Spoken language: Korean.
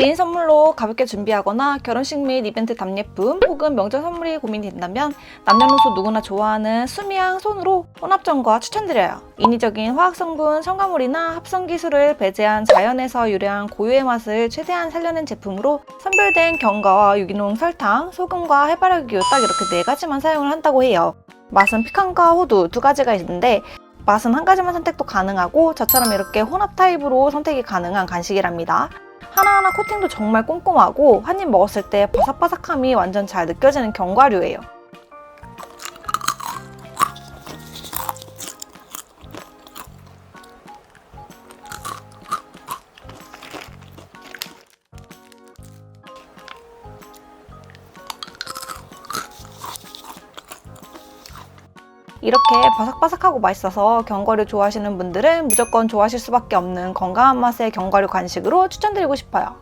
개인 선물로 가볍게 준비하거나 결혼식 및 이벤트 답례품 혹은 명절 선물이 고민된다면 남녀노소 누구나 좋아하는 수미향 손으로 혼합전과 추천드려요. 인위적인 화학성분, 첨가물이나 합성 기술을 배제한 자연에서 유래한 고유의 맛을 최대한 살려낸 제품으로 선별된 견과와 유기농 설탕, 소금과 해바라기유 딱 이렇게 네 가지만 사용을 한다고 해요. 맛은 피칸과 호두 두 가지가 있는데 맛은 한 가지만 선택도 가능하고 저처럼 이렇게 혼합 타입으로 선택이 가능한 간식이랍니다. 하나하나 코팅도 정말 꼼꼼하고 한 입 먹었을 때 바삭바삭함이 완전 잘 느껴지는 견과류예요. 이렇게 바삭바삭하고 맛있어서 견과류 좋아하시는 분들은 무조건 좋아하실 수밖에 없는 건강한 맛의 견과류 간식으로 추천드리고 싶어요.